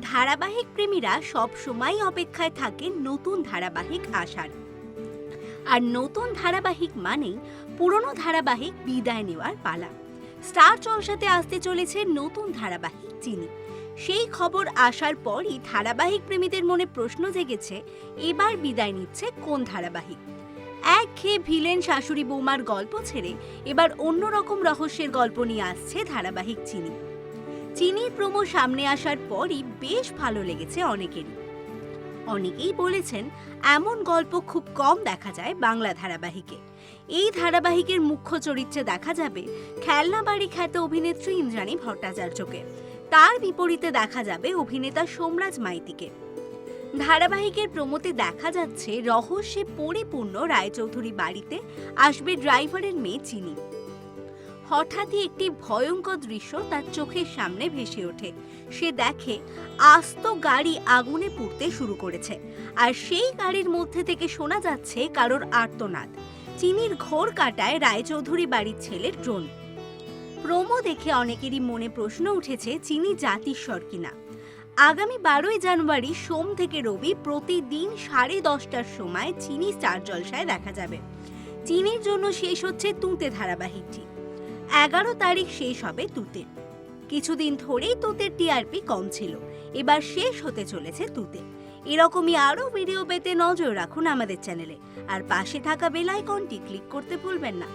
ধারাবাহিক প্রেমীরা সব সময় অপেক্ষায় থাকে নতুন ধারাবাহিক আসার। আর নতুন ধারাবাহিক মানেই পুরনো ধারাবাহিক বিদায় নেওয়ার পালা। স্টার জলসাতে আসতে চলেছে নতুন ধারাবাহিক চিনি। সেই খবর আসার পরই ধারাবাহিক প্রেমীদের মনে প্রশ্ন জেগেছে, এবার বিদায় নিচ্ছে কোন ধারাবাহিক? এক খেয়ে ভিলেন শাশুড়ি বৌমার গল্প ছেড়ে এবার অন্যরকম রহস্যের গল্প নিয়ে আসছে ধারাবাহিক চিনি। চিনির প্রোমো সামনে আসার পরই বেশ ভালো লেগেছে অনেকেরই। অনেকেই বলেছেন, এমন গল্প খুব কম দেখা যায় বাংলা ধারাবাহিকে। এই ধারাবাহিকের মুখ্য চরিত্রে দেখা যাবে খেলনা বাড়ি খ্যাত অভিনেত্রী ইন্দ্রাণী ভট্টাচার্যকে। তার বিপরীতে দেখা যাবে অভিনেতা সোমরাজ মাইতিকে। ধারাবাহিকের প্রমোতে দেখা যাচ্ছে রহস্যে পরিপূর্ণ রায়চৌধুরী বাড়িতে আসবে ড্রাইভারের মেয়ে চিনি। হঠাৎই একটি ভয়ঙ্কর দৃশ্য তার চোখের সামনে ভেসে ওঠে। সে দেখে আস্ত গাড়ি আগুনে পুড়তে শুরু করেছে। আর সেই গাড়ির মধ্যে থেকে শোনা যাচ্ছে কারোর আর্তনাদ। চিনির ঘোর কাটায় রায়চৌধুরী বাড়ির ছেলের ড্রোন। প্রোমো দেখে অনেকেরই মনে প্রশ্ন উঠেছে, চিনি জাতিস্বর কিনা? আগামী বারোই জানুয়ারি, সোম থেকে রবি প্রতিদিন সাড়ে দশটার সময় চিনি স্টার জলসায় দেখা যাবে। চিনির জন্য শেষ হচ্ছে তুঁতে ধারাবাহিকটি। এগারো তারিখ শেষ হবে তুতের। কিছুদিন ধরেই তুতের টিআরপি কম ছিল। এবার শেষ হতে চলেছে তুতে এরকমই আরও ভিডিও পেতে নজর রাখুন আমাদের চ্যানেলে। আর পাশে থাকা বেল আইকনটি ক্লিক করতে ভুলবেন না।